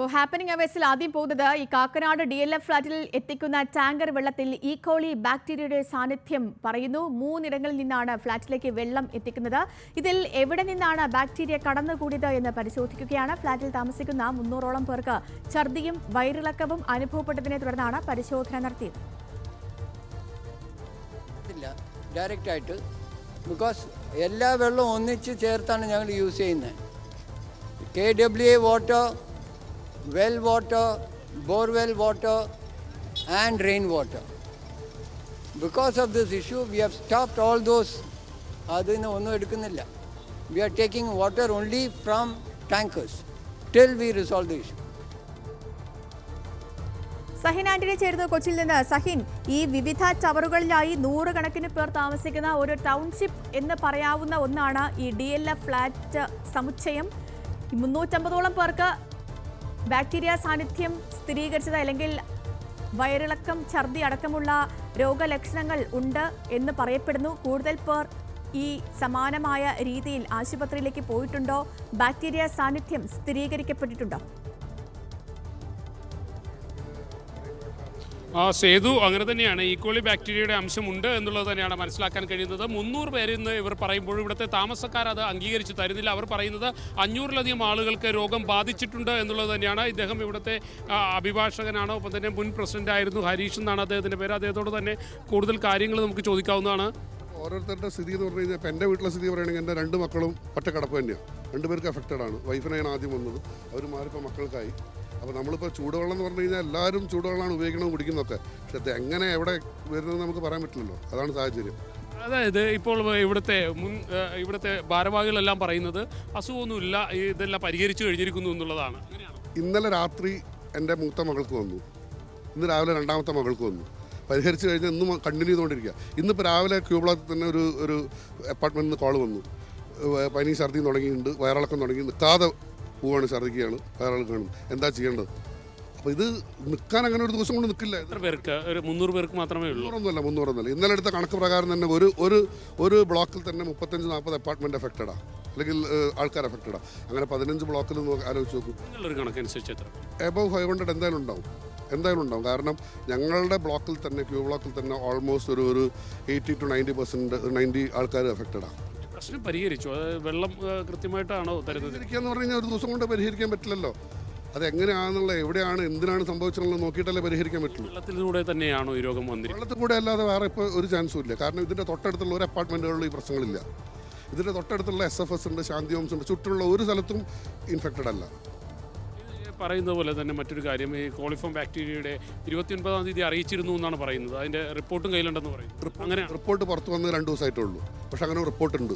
ഇപ്പോൾ ഹാപ്പനിങ് അവേഴ്സിൽ ആദ്യം പോകുന്നത് ഈ കാക്കനാട് ഡി എൽ എഫ് ഫ്ളാറ്റിൽ എത്തിക്കുന്ന ടാങ്കർ വെള്ളത്തിൽ ഈക്കോളി ബാക്ടീരിയയുടെ സാന്നിധ്യം പറയുന്നു. മൂന്നിടങ്ങളിൽ നിന്നാണ് ഫ്ളാറ്റിലേക്ക് വെള്ളം എത്തിക്കുന്നത്. ഇതിൽ എവിടെ നിന്നാണ് ബാക്ടീരിയ കടന്നുകൂടിയത് എന്ന് പരിശോധിക്കുകയാണ്. ഫ്ളാറ്റിൽ താമസിക്കുന്ന മുന്നൂറോളം പേർക്ക് ഛർദിയും വയറിളക്കവും അനുഭവപ്പെട്ടതിനെ തുടർന്നാണ് പരിശോധന നടത്തിയത്. ഡയറക്റ്റ് ആയിട്ട്. ബിക്കോസ് എല്ലാ വെള്ളവും ഒന്നിച്ച് ചേർത്താണ് ഞങ്ങൾ യൂസ് ചെയ്യുന്നത്. K W A water water borewell water and rain water because of this issue we have stopped all those അതിൽ നിന്ന് ഒന്നും എടുക്കുന്നില്ല we are taking water only from tankers till we resolve the issue Sahin Antony ചേരുന്നു കൊച്ചിയിൽ നിന്ന്. സഹിൻ ഈ വിവിധ ടവറുകളിലായി നൂറുകണക്കിന് പേർ താമസിക്കുന്ന ഒരു ടൗൺഷിപ്പ് എന്ന് പറയാവുന്ന ഒന്നാണ് ഈ ഡി എൽ എഫ് ഫ്ലാറ്റ് സമുച്ചയം. മുന്നൂറ്റമ്പതോളം പേർക്ക് ബാക്ടീരിയ സാന്നിധ്യം സ്ഥിരീകരിച്ചത് അല്ലെങ്കിൽ വയറിളക്കം ഛർദി അടക്കമുള്ള രോഗലക്ഷണങ്ങൾ ഉണ്ട് എന്ന് പറയപ്പെടുന്നു. കൂടുതൽ പേർ ഈ സമാനമായ രീതിയിൽ ആശുപത്രിയിലേക്ക് പോയിട്ടുണ്ടോ? ബാക്ടീരിയ സാന്നിധ്യം സ്ഥിരീകരിക്കപ്പെട്ടിട്ടുണ്ടോ? സേതു അങ്ങനെ തന്നെയാണ്. ഈക്വലി ബാക്ടീരിയയുടെ അംശമുണ്ട് എന്നുള്ളത് തന്നെയാണ് മനസ്സിലാക്കാൻ കഴിയുന്നത്. മുന്നൂറ് നിന്ന് ഇവർ പറയുമ്പോൾ ഇവിടുത്തെ താമസക്കാർ അത് അംഗീകരിച്ച് തരുന്നില്ല. അവർ പറയുന്നത് അഞ്ഞൂറിലധികം ആളുകൾക്ക് രോഗം ബാധിച്ചിട്ടുണ്ട് എന്നുള്ളത് തന്നെയാണ്. ഇദ്ദേഹം ഇവിടുത്തെ അഭിഭാഷകനാണോ. ഒപ്പം തന്നെ മുൻ പ്രസിഡന്റ് ആയിരുന്നു ഹരീഷ് എന്നാണ് അദ്ദേഹത്തിന്റെ പേര്. അദ്ദേഹത്തോട് തന്നെ കൂടുതൽ കാര്യങ്ങൾ നമുക്ക് ചോദിക്കാവുന്നതാണ്. ഓരോരുത്തരുടെ സ്ഥിതി എന്ന് പറഞ്ഞു കഴിഞ്ഞാൽ എന്റെ വീട്ടിലെ സ്ഥിതി പറയുകയാണെങ്കിൽ എന്റെ രണ്ട് മക്കളും ഒറ്റക്കടപ്പ് തന്നെയാണ്. രണ്ടുപേർക്ക് എഫക്റ്റഡ് ആണ്. വൈഫിനെയാണ് ആദ്യം വന്നത്. അവർ മാറിപ്പോൾ മക്കൾക്കായി. അപ്പോൾ നമ്മളിപ്പോൾ ചൂടുവെള്ളം എന്ന് പറഞ്ഞു കഴിഞ്ഞാൽ എല്ലാവരും ചൂടുവെള്ളമാണ് ഉപയോഗിക്കണം കുടിക്കുന്നതൊക്കെ. പക്ഷെ അത് എങ്ങനെ എവിടെ വരുന്നത് നമുക്ക് പറയാൻ പറ്റില്ലല്ലോ. അതാണ് സാഹചര്യം. അതായത് ഇപ്പോൾ ഇവിടുത്തെ മുൻ ഇവിടുത്തെ ഭാരവാഹികളെല്ലാം പറയുന്നത് അസുഖമൊന്നുമില്ല ഇതെല്ലാം പരിഹരിച്ചു കഴിഞ്ഞിരിക്കുന്നു എന്നുള്ളതാണ്. ഇന്നലെ രാത്രി എന്റെ മൂത്ത മകൾക്ക് വന്നു. ഇന്ന് രാവിലെ രണ്ടാമത്തെ മകൾക്ക് വന്നു. പരിഹരിച്ചു കഴിഞ്ഞാൽ ഇന്നും കണ്ടിന്യൂ ചെയ്തുകൊണ്ടിരിക്കുക. ഇന്നിപ്പോൾ രാവിലെ ക്യൂബ്ലോത്തിൽ തന്നെ ഒരു ഒരു അപ്പാർട്ട്മെന്റിൽ നിന്ന് കോൾ വന്നു. പനി ഛർദി തുടങ്ങിയിട്ടുണ്ട് വയറിളക്കം തുടങ്ങി. നിൽക്കാതെ പോവാണ് ഛർദിക്കുകയാണ് കാണും എന്താ ചെയ്യേണ്ടത്? അപ്പോൾ ഇത് നിൽക്കാൻ അങ്ങനെ ഒരു ദിവസം കൊണ്ട് നിൽക്കില്ല എത്ര പേർക്ക്? ഒരു മുന്നൂറ് പേർക്ക് മാത്രമേ ഉള്ളൂ. മുന്നൂറൊന്നുമല്ല മുന്നൂറൊന്നുമല്ല. ഇന്നലെ എടുത്ത കണക്ക് പ്രകാരം തന്നെ ഒരു ഒരു ഒരു ബ്ലോക്കിൽ തന്നെ മുപ്പത്തഞ്ച് നാൽപ്പത് അപ്പാർട്ട്മെന്റ് എഫക്റ്റഡാ അല്ലെങ്കിൽ ആൾക്കാർ എഫക്റ്റഡാ അങ്ങനെ പതിനഞ്ച് ബ്ലോക്കിൽ നിന്ന് ആലോചിച്ച് നോക്കും. നിങ്ങളൊരു കണക്കനുസരിച്ച് എത്ര? എബവ് ഫൈവ് ഹൺഡ്രഡ് എന്തായാലും ഉണ്ടാവും. എന്തായാലും ഉണ്ടാവും. കാരണം ഞങ്ങളുടെ ബ്ലോക്കിൽ തന്നെ ക്യൂ ബ്ലോക്കിൽ തന്നെ ഓൾമോസ്റ്റ് ഒരു ഒരു eighty two ninety percent ninety ആൾക്കാർ എഫക്റ്റഡാണ് പ്രശ്നം പരിഹരിച്ചു. അത് വെള്ളം കൃത്യമായിട്ടാണോ തരുന്നത്? പരിഹരിക്കുക എന്ന് പറഞ്ഞു കഴിഞ്ഞാൽ ഒരു ദിവസം കൊണ്ട് പരിഹരിക്കാൻ പറ്റില്ലല്ലോ. അത് എങ്ങനെയാണെന്നുള്ള എവിടെയാണ് എന്തിനാണ് സംഭവിച്ചതെന്നുള്ളത് നോക്കിയിട്ടല്ലേ പരിഹരിക്കാൻ പറ്റുള്ളൂ. വെള്ളത്തിലൂടെ തന്നെയാണോ ഈ രോഗം വന്നിരിക്കുന്നത്? വെള്ളത്തിൽ കൂടെ അല്ലാതെ വേറെ ഇപ്പോൾ ഒരു ചാൻസും ഇല്ല. കാരണം ഇതിന്റെ തൊട്ടടുത്തുള്ള ഒരു അപ്പാർട്ട്മെന്റുകളിലും ഈ പ്രശ്നങ്ങളില്ല. ഇതിന്റെ തൊട്ടടുത്തുള്ള എസ് എഫ് എസ് ഉണ്ട് ശാന്തി ഹോംസ് ഉണ്ട് ചുറ്റുമുള്ള ഒരു സ്ഥലത്തും ഇൻഫെക്റ്റഡ് അല്ല. പറയുന്നത് പോലെ തന്നെ മറ്റൊരു കാര്യം ഈ കോളിഫോം ബാക്ടീരിയയുടെ ഇരുപത്തിയൊൻപതാം തീയതി അറിയിച്ചിരുന്നു എന്നാണ് പറയുന്നത്. അതിന്റെ റിപ്പോർട്ടും കയ്യിലുണ്ടെന്ന് പറയുന്നു അങ്ങനെ റിപ്പോർട്ട് പുറത്ത് വന്ന് രണ്ട് ദിവസമായിട്ടേ ഉള്ളൂ പക്ഷെ അങ്ങനെ റിപ്പോർട്ട് ഉണ്ട്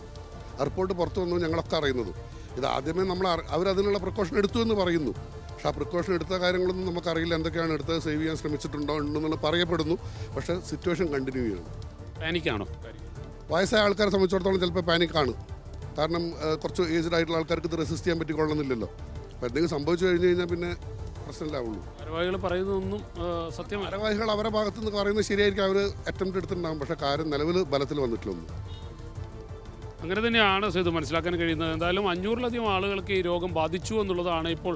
ആ റിപ്പോർട്ട് പുറത്ത് വന്നു ഞങ്ങളൊക്കെ അറിയുന്നത്. ഇത് ആദ്യമേ നമ്മൾ അവരതിനുള്ള പ്രിക്കോഷൻ എടുത്തു എന്ന് പറയുന്നു. പക്ഷെ ആ പ്രിക്കോഷൻ എടുത്ത കാര്യങ്ങളൊന്നും നമുക്കറിയില്ല. എന്തൊക്കെയാണ് എടുത്തത്? സേവ് ചെയ്യാൻ ശ്രമിച്ചിട്ടുണ്ടോ ഉണ്ടെന്നുള്ള പറയപ്പെടുന്നു. പക്ഷേ സിറ്റുവേഷൻ കണ്ടിന്യൂ ചെയ്യുന്നു പാനിക്കാണോ? വയസ്സായ ആൾക്കാരെ സംബന്ധിച്ചിടത്തോളം ചിലപ്പോൾ പാനിക്കാണ്. കാരണം കുറച്ച് ഏജ്ഡ് ആയിട്ടുള്ള ആൾക്കാർക്ക് ഇത് റെസിസ്റ്റ് ചെയ്യാൻ പറ്റിക്കൊള്ളുന്നില്ലല്ലോ അപ്പോൾ എന്തെങ്കിലും സംഭവിച്ചു കഴിഞ്ഞു കഴിഞ്ഞാൽ പിന്നെ പ്രശ്നമില്ലാവുള്ളൂ ഭാരവാഹികൾ പറയുന്നതൊന്നും സത്യം ഭാരവാഹികൾ അവരുടെ ഭാഗത്തുനിന്ന് പറയുന്നത് ശരിയായിരിക്കും. അവർ അറ്റംപ്റ്റ് എടുത്തിട്ടുണ്ടാകും പക്ഷേ കാര്യം നിലവിൽ ബലത്തിൽ വന്നിട്ടില്ല ഒന്നും. അങ്ങനെ തന്നെയാണ് ഇത് മനസ്സിലാക്കാൻ കഴിയുന്നത്. എന്തായാലും അഞ്ഞൂറിലധികം ആളുകൾക്ക് ഈ രോഗം ബാധിച്ചു എന്നുള്ളതാണ് ഇപ്പോൾ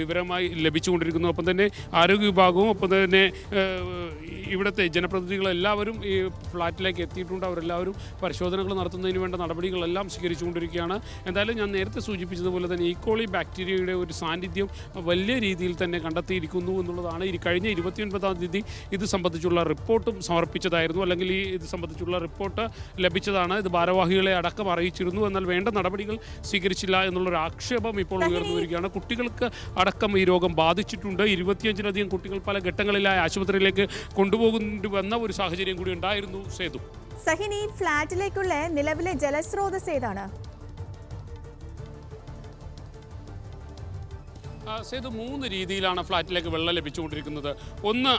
വിവരമായി ലഭിച്ചുകൊണ്ടിരിക്കുന്നത്. ഒപ്പം തന്നെ ആരോഗ്യ വിഭാഗവും ഒപ്പം തന്നെ ഇവിടുത്തെ ജനപ്രതിനിധികളെല്ലാവരും ഈ ഫ്ലാറ്റിലേക്ക് എത്തിയിട്ടുണ്ട്. അവരെല്ലാവരും പരിശോധനകൾ നടത്തുന്നതിന് വേണ്ട നടപടികളെല്ലാം സ്വീകരിച്ചുകൊണ്ടിരിക്കുകയാണ്. എന്തായാലും ഞാൻ നേരത്തെ സൂചിപ്പിച്ചതുപോലെ തന്നെ ഈക്കോളി ബാക്ടീരിയയുടെ ഒരു സാന്നിധ്യം വലിയ രീതിയിൽ തന്നെ കണ്ടെത്തിയിരിക്കുന്നു എന്നുള്ളതാണ്. ഈ കഴിഞ്ഞ ഇരുപത്തിയൊൻപതാം തീയതി ഇത് സംബന്ധിച്ചുള്ള റിപ്പോർട്ടും സമർപ്പിച്ചതായിരുന്നു. അല്ലെങ്കിൽ ഈ ഇത് സംബന്ധിച്ചുള്ള റിപ്പോർട്ട് ലഭിച്ചതാണ്. ഇത് ഭാരവാഹികളെ അടക്കം അറിയിച്ചിരുന്നു. എന്നാൽ വേണ്ട നടപടികൾ സ്വീകരിച്ചില്ല എന്നുള്ളൊരു ആക്ഷേപം ഇപ്പോൾ ഉയർന്നു വരികയാണ്. കുട്ടികൾക്ക് അടക്കം ഈ രോഗം ബാധിച്ചിട്ടുണ്ട്. ഇരുപത്തിയഞ്ചിലധികം കുട്ടികൾ പല ഘട്ടങ്ങളിലായി ആശുപത്രിയിലേക്ക് കൊണ്ടുപോകേണ്ടി വന്ന ഒരു സാഹചര്യം കൂടി ഉണ്ടായിരുന്നു സേതു. സഹിനി ഫ്ലാറ്റിലേക്കുള്ള ഫ്ളാറ്റിലേക്കുള്ള നിലവിലെ ജലസ്രോതസ് ഏതാണ്? സേതു മൂന്ന് രീതിയിലാണ് ഫ്ലാറ്റിലേക്ക് വെള്ളം ലഭിച്ചുകൊണ്ടിരിക്കുന്നത്. ഒന്ന്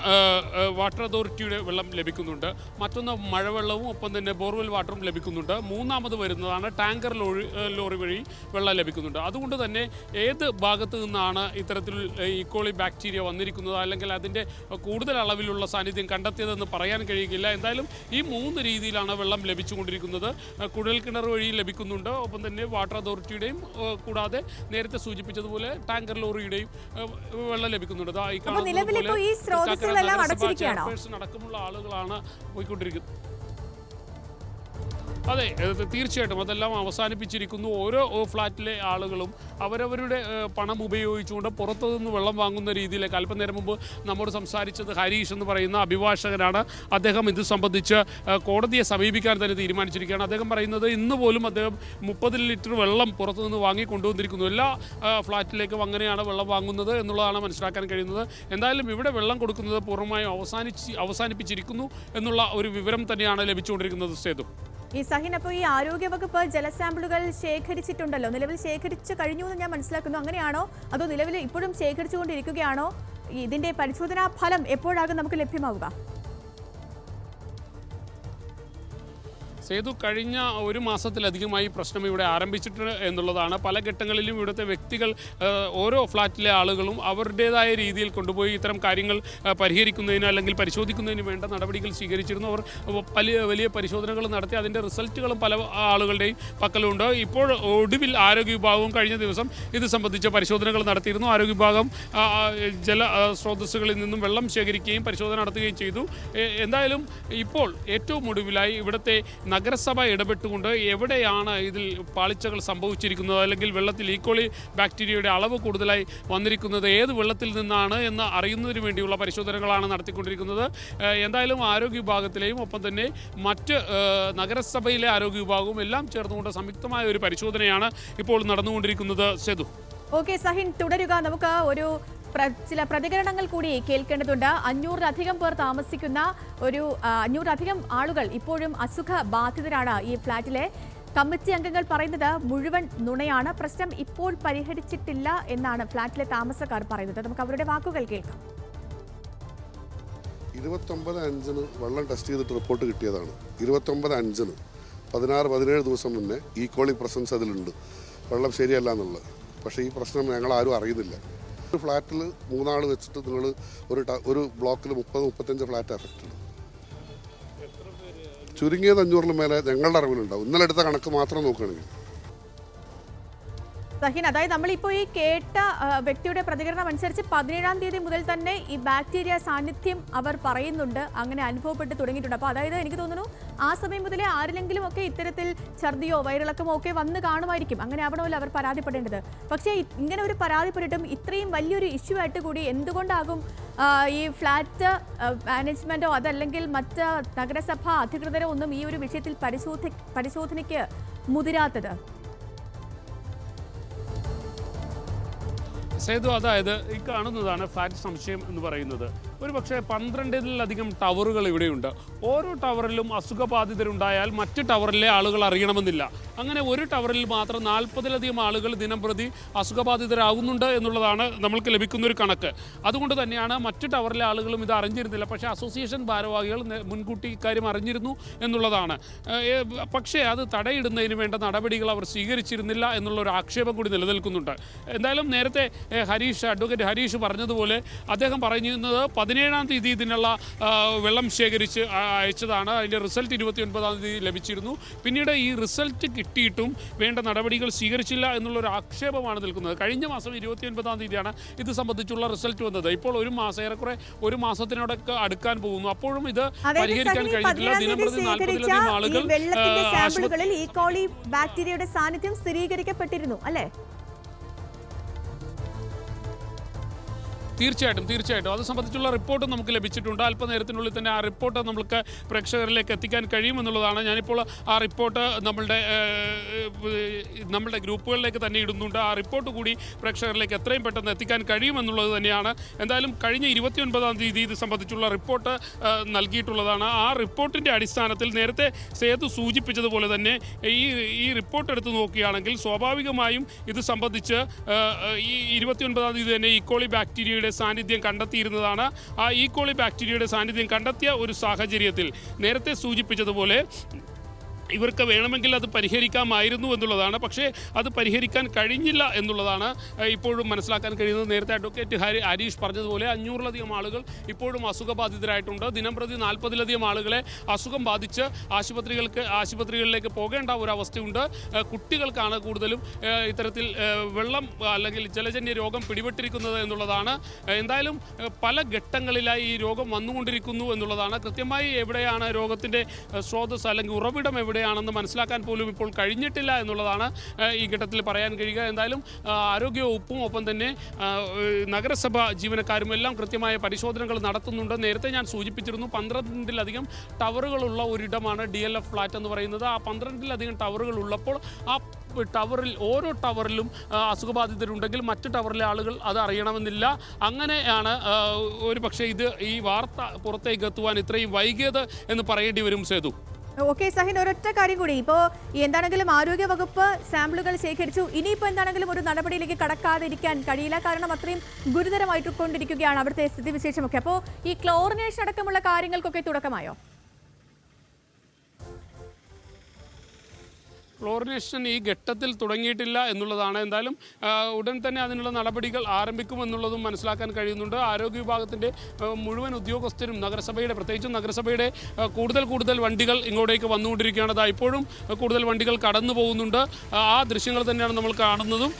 വാട്ടർ അതോറിറ്റിയുടെ വെള്ളം ലഭിക്കുന്നുണ്ട്. മറ്റൊന്ന് മഴവെള്ളവും ഒപ്പം തന്നെ ബോർവെൽ വാട്ടറും ലഭിക്കുന്നുണ്ട്. മൂന്നാമത് വരുന്നതാണ് ടാങ്കർ ലോറി ലോറി വഴി വെള്ളം ലഭിക്കുന്നുണ്ട്. അതുകൊണ്ട് തന്നെ ഏത് ഭാഗത്ത് നിന്നാണ് ഇത്തരത്തിൽ ഈക്കോളി ബാക്ടീരിയ വന്നിരിക്കുന്നത്? അല്ലെങ്കിൽ അതിന്റെ കൂടുതൽ അളവിലുള്ള സാന്നിധ്യം കണ്ടെത്തിയതെന്ന് പറയാൻ കഴിയുകയില്ല. എന്തായാലും ഈ മൂന്ന് രീതിയിലാണ് വെള്ളം ലഭിച്ചുകൊണ്ടിരിക്കുന്നത്. കുഴൽ കിണർ വഴി ലഭിക്കുന്നുണ്ട്. ഒപ്പം തന്നെ വാട്ടർ അതോറിറ്റിയുടെയും കൂടാതെ നേരത്തെ സൂചിപ്പിച്ചതുപോലെ ടാങ്കർ ലോറി മുറിയുടെയും ഏഹ്, വെള്ളം ലഭിക്കുന്നുണ്ട്. ദാ ഈ അപ്പോൾ അതെ തീർച്ചയായിട്ടും അതെല്ലാം അവസാനിപ്പിച്ചിരിക്കുന്നു. ഓരോ ഫ്ലാറ്റിലെ ആളുകളും അവരവരുടെ പണം ഉപയോഗിച്ചുകൊണ്ട് പുറത്തുനിന്ന് വെള്ളം വാങ്ങുന്ന രീതിയിലേക്ക്. അല്പനേരം മുമ്പ് നമ്മോട് സംസാരിച്ചത് ഹരീഷ് എന്ന് പറയുന്ന അഭിഭാഷകനാണ്. അദ്ദേഹം ഇത് സംബന്ധിച്ച് കോടതിയെ സമീപിക്കാൻ തന്നെ തീരുമാനിച്ചിരിക്കുകയാണ്. അദ്ദേഹം പറയുന്നത് ഇന്ന് പോലും അദ്ദേഹം മുപ്പത് ലിറ്റർ വെള്ളം പുറത്തുനിന്ന് വാങ്ങി കൊണ്ടുവന്നിരിക്കുന്നു എല്ലാ ഫ്ലാറ്റിലേക്കും അങ്ങനെയാണ് വെള്ളം വാങ്ങുന്നത് എന്നുള്ളതാണ് മനസ്സിലാക്കാൻ കഴിയുന്നത്. എന്തായാലും ഇവിടെ വെള്ളം കൊടുക്കുന്നത് പൂർണമായും അവസാനിച്ച് അവസാനിപ്പിച്ചിരിക്കുന്നു എന്നുള്ള ഒരു വിവരം തന്നെയാണ് ലഭിച്ചുകൊണ്ടിരിക്കുന്നത് സേതു. ഈ സഹിൻ അപ്പോൾ ഈ ആരോഗ്യവകുപ്പ് ജലസാമ്പിളുകൾ ശേഖരിച്ചിട്ടുണ്ടല്ലോ? നിലവിൽ ശേഖരിച്ചു കഴിഞ്ഞു എന്ന് ഞാൻ മനസ്സിലാക്കുന്നു. അങ്ങനെയാണോ? അതോ നിലവിൽ ഇപ്പോഴും ശേഖരിച്ചുകൊണ്ടിരിക്കുകയാണോ? ഇതിന്റെ പരിശോധനാ ഫലം എപ്പോഴാകും നമുക്ക് ലഭ്യമാവുക? സേതു കഴിഞ്ഞ ഒരു മാസത്തിലധികമായി പ്രശ്നം ഇവിടെ ആരംഭിച്ചിട്ട് എന്നുള്ളതാണ്. പല ഘട്ടങ്ങളിലും ഇവിടുത്തെ വ്യക്തികൾ ഓരോ ഫ്ലാറ്റിലെ ആളുകളും അവരുടേതായ രീതിയിൽ കൊണ്ടുപോയി ഇത്തരം കാര്യങ്ങൾ പരിഹരിക്കുന്നതിന് അല്ലെങ്കിൽ പരിശോധിക്കുന്നതിന് വേണ്ട നടപടികൾ സ്വീകരിച്ചിരുന്നു. അവർ വലിയ വലിയ പരിശോധനകൾ നടത്തി അതിന്റെ റിസൾട്ടുകളും പല ആളുകളുടെയും പക്കലുണ്ട്. ഇപ്പോൾ ഒടുവിൽ ആരോഗ്യ വിഭാഗവും കഴിഞ്ഞ ദിവസം ഇത് സംബന്ധിച്ച പരിശോധനകൾ നടത്തിയിരുന്നു. ആരോഗ്യ വിഭാഗം ജല സ്രോതസ്സുകളിൽ നിന്നും വെള്ളം ശേഖരിക്കുകയും പരിശോധന നടത്തുകയും ചെയ്തു. എന്തായാലും ഇപ്പോൾ ഏറ്റവും ഒടുവിലായി ഇവിടുത്തെ നഗരസഭ ഇടപെട്ടുകൊണ്ട് എവിടെയാണ് ഇതിൽ പാളിച്ചകൾ സംഭവിച്ചിരിക്കുന്നത്? അല്ലെങ്കിൽ വെള്ളത്തിൽ ഈക്കോളി ബാക്ടീരിയയുടെ അളവ് കൂടുതലായി വന്നിരിക്കുന്നത് ഏത് വെള്ളത്തിൽ നിന്നാണ് എന്ന് അറിയുന്നതിന് വേണ്ടിയുള്ള പരിശോധനകളാണ് നടത്തിക്കൊണ്ടിരിക്കുന്നത്. എന്തായാലും ആരോഗ്യ വിഭാഗത്തിലെയും ഒപ്പം തന്നെ മറ്റ് നഗരസഭയിലെ ആരോഗ്യ വിഭാഗവും എല്ലാം ചേർന്നുകൊണ്ട് സംയുക്തമായ ഒരു പരിശോധനയാണ് ഇപ്പോൾ നടന്നുകൊണ്ടിരിക്കുന്നത്. സെതു. ഓക്കെ സഹിൻ തുടരുക. നമുക്ക് ഒരു ചില പ്രതികരണങ്ങൾ കൂടി കേൾക്കേണ്ടതുണ്ട്. അഞ്ഞൂറിലധികം പേർ താമസിക്കുന്ന ഒരു അഞ്ഞൂറിലധികം ആളുകൾ ഇപ്പോഴും അസുഖ ബാധിതരാണ് ഈ ഫ്ളാറ്റിലെ കമ്മിറ്റി അംഗങ്ങൾ പറയുന്നത് മുഴുവൻ നുണയാണ്. പ്രശ്നം ഇപ്പോൾ പരിഹരിച്ചിട്ടില്ല എന്നാണ് ഫ്ളാറ്റിലെ താമസക്കാർ പറയുന്നത്. നമുക്ക് അവരുടെ വാക്കുകൾ കേൾക്കാം. ഇരുപത്തൊമ്പത് അഞ്ചിന് വെള്ളം ടെസ്റ്റ് ചെയ്തിട്ട് റിപ്പോർട്ട് കിട്ടിയതാണ്. ഇരുപത്തൊമ്പത് അഞ്ചിന്. പതിനാറ് പതിനേഴ് ദിവസം മുന്നേ ഈ കോളി പ്രസൻസ് അതിലുണ്ട്. വെള്ളം ശരിയല്ല എന്നുള്ളത്. പക്ഷേ ഈ പ്രശ്നം ഞങ്ങൾ ആരും അറിയുന്നില്ല. ഒരു ഫ്ലാറ്റിൽ മൂന്നാൾ വെച്ചിട്ട് നിങ്ങൾ ഒരു ഒരു ബ്ലോക്കിൽ മുപ്പത് മുപ്പത്തഞ്ച് ഫ്ലാറ്റ് എഫക്റ്റ് ഉണ്ട്. ചുരുങ്ങിയത് അഞ്ഞൂറിന് മേലെ ഞങ്ങളുടെ അറിവിലുണ്ടാവും. ഇന്നലെ എടുത്ത കണക്ക് മാത്രം നോക്കുകയാണെങ്കിൽ. സഹിൻ അതായത് നമ്മളിപ്പോൾ ഈ കേട്ട വ്യക്തിയുടെ പ്രതികരണം അനുസരിച്ച് പതിനേഴാം തീയതി മുതൽ തന്നെ ഈ ബാക്ടീരിയ സാന്നിധ്യം അവർ പറയുന്നുണ്ട് അങ്ങനെ അനുഭവപ്പെട്ട് തുടങ്ങിയിട്ടുണ്ട്. അപ്പോൾ അതായത് എനിക്ക് തോന്നുന്നു ആ സമയം മുതലേ ആരിലെങ്കിലും ഒക്കെ ഇത്തരത്തിൽ ഛർദിയോ വയറിളക്കമോ ഒക്കെ വന്ന് കാണുമായിരിക്കും. അങ്ങനെ ആവണമല്ലോ അവർ പരാതിപ്പെടേണ്ടത്. പക്ഷേ ഇങ്ങനെ ഒരു പരാതിപ്പെട്ടിട്ടും ഇത്രയും വലിയൊരു ഇഷ്യൂ ആയിട്ട് കൂടി എന്തുകൊണ്ടാകും ഈ ഫ്ലാറ്റ് മാനേജ്മെന്റോ അതല്ലെങ്കിൽ മറ്റ് നഗരസഭാ അധികൃതരോ ഒന്നും ഈ ഒരു വിഷയത്തിൽ പരിശോധി പരിശോധനയ്ക്ക് മുതിരാത്തത്? സേതു അതായത് ഈ കാണുന്നതാണ് ഫ്ലാറ്റ് സംശയം എന്ന് പറയുന്നത്. ഒരു പക്ഷേ പന്ത്രണ്ടിലധികം ടവറുകൾ ഇവിടെയുണ്ട്. ഓരോ ടവറിലും അസുഖബാധിതരുണ്ടായാൽ മറ്റ് ടവറിലെ ആളുകൾ അറിയണമെന്നില്ല. അങ്ങനെ ഒരു ടവറിൽ മാത്രം നാൽപ്പതിലധികം ആളുകൾ ദിനം പ്രതി അസുഖബാധിതരാകുന്നുണ്ട് എന്നുള്ളതാണ് നമ്മൾക്ക് ലഭിക്കുന്ന ഒരു കണക്ക്. അതുകൊണ്ട് തന്നെയാണ് മറ്റ് ടവറിലെ ആളുകളും ഇത് അറിഞ്ഞിരുന്നില്ല. പക്ഷേ അസോസിയേഷൻ ഭാരവാഹികൾ മുൻകൂട്ടി ഇക്കാര്യം അറിഞ്ഞിരുന്നു എന്നുള്ളതാണ്. പക്ഷേ അത് തടയിടുന്നതിന് വേണ്ട നടപടികൾ അവർ സ്വീകരിച്ചിരുന്നില്ല എന്നുള്ള ഒരു ആക്ഷേപം കൂടി നിലനിൽക്കുന്നുണ്ട്. എന്തായാലും നേരത്തെ ഹരീഷ് അഡ്വക്കേറ്റ് ഹരീഷ് പറഞ്ഞതുപോലെ അദ്ദേഹം പറഞ്ഞിരുന്നത് പതിനേഴാം തീയതി ഇതിനുള്ള വെള്ളം ശേഖരിച്ച് അയച്ചതാണ്. അതിന്റെ റിസൾട്ട് ഇരുപത്തി ഒൻപതാം തീയതി ലഭിച്ചിരുന്നു. പിന്നീട് ഈ റിസൾട്ട് കിട്ടിയിട്ടും വേണ്ട നടപടികൾ സ്വീകരിച്ചില്ല എന്നുള്ളൊരു ആക്ഷേപമാണ് നിൽക്കുന്നത്. കഴിഞ്ഞ മാസം ഇരുപത്തി ഒൻപതാം തീയതിയാണ് ഇത് സംബന്ധിച്ചുള്ള റിസൾട്ട് വന്നത്. ഇപ്പോൾ ഒരു മാസം ഏറെക്കുറെ ഒരു മാസത്തിനോടൊക്കെ അടുക്കാൻ പോകുന്നു. അപ്പോഴും ഇത് പരിഹരിക്കാൻ കഴിഞ്ഞിട്ടില്ല. ദിനംപ്രതി നാൽപ്പതിലധികം ആളുകൾ ബാക്ടീരിയയുടെ സാന്നിധ്യം സ്ഥിരീകരിക്കപ്പെട്ടിരുന്നു അല്ലേ? തീർച്ചയായിട്ടും തീർച്ചയായിട്ടും. അത് സംബന്ധിച്ചുള്ള റിപ്പോർട്ട് നമുക്ക് ലഭിച്ചിട്ടുണ്ട്. അല്പനേരത്തിനുള്ളിൽ തന്നെ ആ റിപ്പോർട്ട് നമുക്ക് പ്രേക്ഷകരിലേക്ക് എത്തിക്കാൻ കഴിയുമെന്നുള്ളതാണ്. ഞാനിപ്പോൾ ആ റിപ്പോർട്ട് നമ്മളുടെ നമ്മുടെ ഗ്രൂപ്പുകളിലേക്ക് തന്നെ ഇടുന്നുണ്ട്. ആ റിപ്പോർട്ട് കൂടി പ്രേക്ഷകരിലേക്ക് എത്രയും പെട്ടെന്ന് എത്തിക്കാൻ കഴിയുമെന്നുള്ളത് തന്നെയാണ്. എന്തായാലും കഴിഞ്ഞ ഇരുപത്തിയൊൻപതാം തീയതി ഇത് സംബന്ധിച്ചുള്ള റിപ്പോർട്ട് നൽകിയിട്ടുള്ളതാണ്. ആ റിപ്പോർട്ടിന്റെ അടിസ്ഥാനത്തിൽ നേരത്തെ സേതു സൂചിപ്പിച്ചതുപോലെ തന്നെ ഈ ഈ റിപ്പോർട്ട് എടുത്ത് നോക്കുകയാണെങ്കിൽ സ്വാഭാവികമായും ഇത് സംബന്ധിച്ച് ഈ ഇരുപത്തിയൊൻപതാം തീയതി തന്നെ ഇക്കോളി ബാക്ടീരിയയുടെ സാന്നിധ്യം കണ്ടെത്തിയിരുന്നതാണ് ആ ഈക്കോളി ബാക്ടീരിയയുടെ സാന്നിധ്യം കണ്ടെത്തിയ ഒരു സാഹചര്യത്തിൽ. നേരത്തെ സൂചിപ്പിച്ചതുപോലെ ഇവർക്ക് വേണമെങ്കിൽ അത് പരിഹരിക്കാമായിരുന്നു എന്നുള്ളതാണ്. പക്ഷേ അത് പരിഹരിക്കാൻ കഴിഞ്ഞില്ല എന്നുള്ളതാണ് ഇപ്പോഴും മനസ്സിലാക്കാൻ കഴിയുന്നത്. നേരത്തെ അഡ്വക്കേറ്റ് ഹരി ഹരീഷ് പറഞ്ഞതുപോലെ അഞ്ഞൂറിലധികം ആളുകൾ ഇപ്പോഴും അസുഖബാധിതരായിട്ടുണ്ട്. ദിനംപ്രതി നാൽപ്പതിലധികം ആളുകളെ അസുഖം ബാധിച്ച് ആശുപത്രികൾക്ക് ആശുപത്രികളിലേക്ക് പോകേണ്ട ഒരു അവസ്ഥയുണ്ട് കുട്ടികൾക്കാണ് കൂടുതലും ഇത്തരത്തിൽ വെള്ളം അല്ലെങ്കിൽ ജലജന്യ രോഗം പിടിപെട്ടിരിക്കുന്നത് എന്നുള്ളതാണ്. എന്തായാലും പല ഘട്ടങ്ങളിലായി ഈ രോഗം വന്നുകൊണ്ടിരിക്കുന്നു എന്നുള്ളതാണ്. കൃത്യമായി എവിടെയാണ് രോഗത്തിന്റെ സ്രോതസ് അല്ലെങ്കിൽ ഉറവിടം എവിടെയാണെന്ന് മനസ്സിലാക്കാൻ പോലും ഇപ്പോൾ കഴിഞ്ഞിട്ടില്ല എന്നുള്ളതാണ് ഈ ഘട്ടത്തിൽ പറയാൻ കഴിയുക. എന്തായാലും ആരോഗ്യ ആരോഗ്യവകുപ്പും ഒപ്പം തന്നെ നഗരസഭ ജീവനക്കാരും എല്ലാം കൃത്യമായ പരിശോധനകൾ നടത്തുന്നുണ്ട്. നേരത്തെ ഞാൻ സൂചിപ്പിച്ചിരുന്നു പന്ത്രണ്ടിലധികം ടവറുകളുള്ള ഒരിടമാണ് ഡി എൽ എഫ് ഫ്ലാറ്റ് എന്ന് പറയുന്നത്. ആ പന്ത്രണ്ടിലധികം ടവറുകൾ ഉള്ളപ്പോൾ ആ ടവറിൽ ഓരോ ടവറിലും അസുഖബാധിതരുണ്ടെങ്കിൽ മറ്റ് ടവറിലെ ആളുകൾ അത് അറിയണമെന്നില്ല. അങ്ങനെയാണ് ഒരു പക്ഷേ ഇത് ഈ വാർത്ത പുറത്തേക്ക് എത്തുവാൻ ഇത്രയും വൈകിയത് എന്ന് പറയേണ്ടി വരും സേതു. ഓക്കെ സഹിൻ ഒരൊറ്റ കാര്യം കൂടി. ഇപ്പോൾ എന്താണെങ്കിലും ആരോഗ്യ വകുപ്പ് സാമ്പിളുകൾ ശേഖരിച്ചു. ഇനിയിപ്പോൾ എന്താണെങ്കിലും ഒരു നടപടിയിലേക്ക് കടക്കാതിരിക്കാൻ കഴിയില്ല. കാരണം അത്രയും ഗുരുതരമായിട്ട് കൊണ്ടിരിക്കുകയാണ് അവിടുത്തെ സ്ഥിതിവിശേഷമൊക്കെ. അപ്പോൾ ഈ ക്ലോറിനേഷൻ അടക്കമുള്ള കാര്യങ്ങൾക്കൊക്കെ തുടക്കമായോ? ക്ലോറിനേഷൻ ഈ ഘട്ടത്തിൽ തുടങ്ങിയിട്ടില്ല എന്നുള്ളതാണ്. എന്തായാലും ഉടൻ തന്നെ അതിനുള്ള നടപടികൾ ആരംഭിക്കുമെന്നുള്ളതും മനസ്സിലാക്കാൻ കഴിയുന്നുണ്ട്. ആരോഗ്യ വിഭാഗത്തിന്റെ മുഴുവൻ ഉദ്യോഗസ്ഥരും നഗരസഭയുടെ പ്രത്യേകിച്ചും നഗരസഭയുടെ കൂടുതൽ കൂടുതൽ വണ്ടികൾ ഇങ്ങോട്ടേക്ക് വന്നുകൊണ്ടിരിക്കുകയാണ്. ഇപ്പോഴും കൂടുതൽ വണ്ടികൾ കടന്നു പോകുന്നുണ്ട്. ആ ദൃശ്യങ്ങൾ തന്നെയാണ് നമ്മൾ കാണുന്നതും.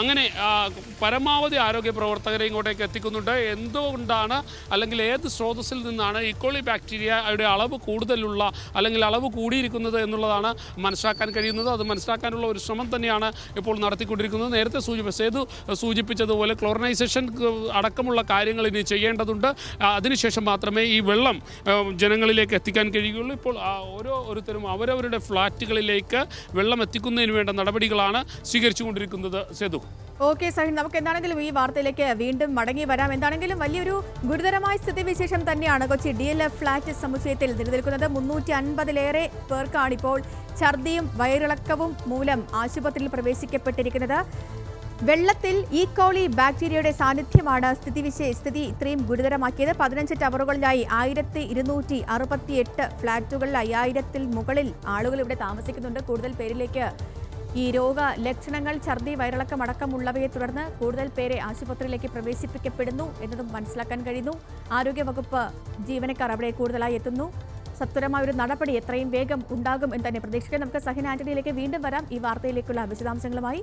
അങ്ങനെ പരമാവധി ആരോഗ്യ പ്രവർത്തകരെ ഇങ്ങോട്ടേക്ക് എത്തിക്കുന്നുണ്ട്. എന്തുകൊണ്ടാണ് അല്ലെങ്കിൽ ഏത് സ്രോതസ്സിൽ നിന്നാണ് ഇക്കോളി ബാക്ടീരിയയുടെ അളവ് കൂടുതലുള്ള അല്ലെങ്കിൽ അളവ് കൂടിയിരിക്കുന്നത് എന്നുള്ളതാണ് മനസ്സിലാക്കാൻ കഴിയുന്നത്. അത് മനസ്സിലാക്കാനുള്ള ഒരു ശ്രമം തന്നെയാണ് ഇപ്പോൾ നടത്തിക്കൊണ്ടിരിക്കുന്നത്. നേരത്തെ സൂചി സേതു സൂചിപ്പിച്ചതുപോലെ ക്ലോറിനൈസേഷൻ അടക്കമുള്ള കാര്യങ്ങൾ ഇനി ചെയ്യേണ്ടതുണ്ട്. അതിനുശേഷം മാത്രമേ ഈ വെള്ളം ജനങ്ങളിലേക്ക് എത്തിക്കാൻ കഴിയുകയുള്ളൂ. ഇപ്പോൾ ഓരോ ഓരോരുത്തരും അവരവരുടെ ഫ്ലാറ്റുകളിലേക്ക് വെള്ളം എത്തിക്കുന്നതിന് വേണ്ട നടപടികളാണ് സ്വീകരിച്ചുകൊണ്ടിരിക്കുന്നത്. സേതു. ഓക്കെ സഹിൻ. നമുക്ക് എന്താണെങ്കിലും ഈ വാർത്തയിലേക്ക് വീണ്ടും മടങ്ങി വരാം. എന്താണെങ്കിലും വലിയൊരു ഗുരുതരമായ സ്ഥിതിവിശേഷം തന്നെയാണ് Kochi D L F flat സമുച്ചയത്തിൽ നിലനിൽക്കുന്നത്. മുന്നൂറ്റി അൻപതിലേറെ പേർക്കാണ് ഇപ്പോൾ ഛർദിയും വയറിളക്കവും മൂലം ആശുപത്രിയിൽ പ്രവേശിക്കപ്പെട്ടിരിക്കുന്നത്. വെള്ളത്തിൽ ഈ കോളി ബാക്ടീരിയയുടെ സാന്നിധ്യമാണ് സ്ഥിതിവിശേ സ്ഥിതി ഇത്രയും ഗുരുതരമാക്കിയത്. പതിനഞ്ച് ടവറുകളിലായി ആയിരത്തി ഇരുന്നൂറ്റി അറുപത്തിയെട്ട് ഫ്ളാറ്റുകളിൽ അയ്യായിരത്തിൽ മുകളിൽ ആളുകൾ ഇവിടെ താമസിക്കുന്നുണ്ട്. കൂടുതൽ പേരിലേക്ക് ഈ രോഗ ലക്ഷണങ്ങൾ ഛർദി വയറിളക്കം അടക്കമുള്ളവയെ തുടർന്ന് കൂടുതൽ പേരെ ആശുപത്രിയിലേക്ക് പ്രവേശിപ്പിക്കപ്പെടുന്നു എന്നതും മനസ്സിലാക്കാൻ കഴിയുന്നു. ആരോഗ്യവകുപ്പ് ജീവനക്കാർ അവിടെ കൂടുതലായി എത്തുന്നു. സത്വരമായ ഒരു നടപടി എത്രയും വേഗം ഉണ്ടാകും എന്ന് തന്നെ പ്രതീക്ഷിക്കാം. നമുക്ക് സഹിൻ ആന്റണിയിലേക്ക് വീണ്ടും വരാം. ഈ വാർത്തയിലേക്കുള്ള വിശദാംശങ്ങളുമായി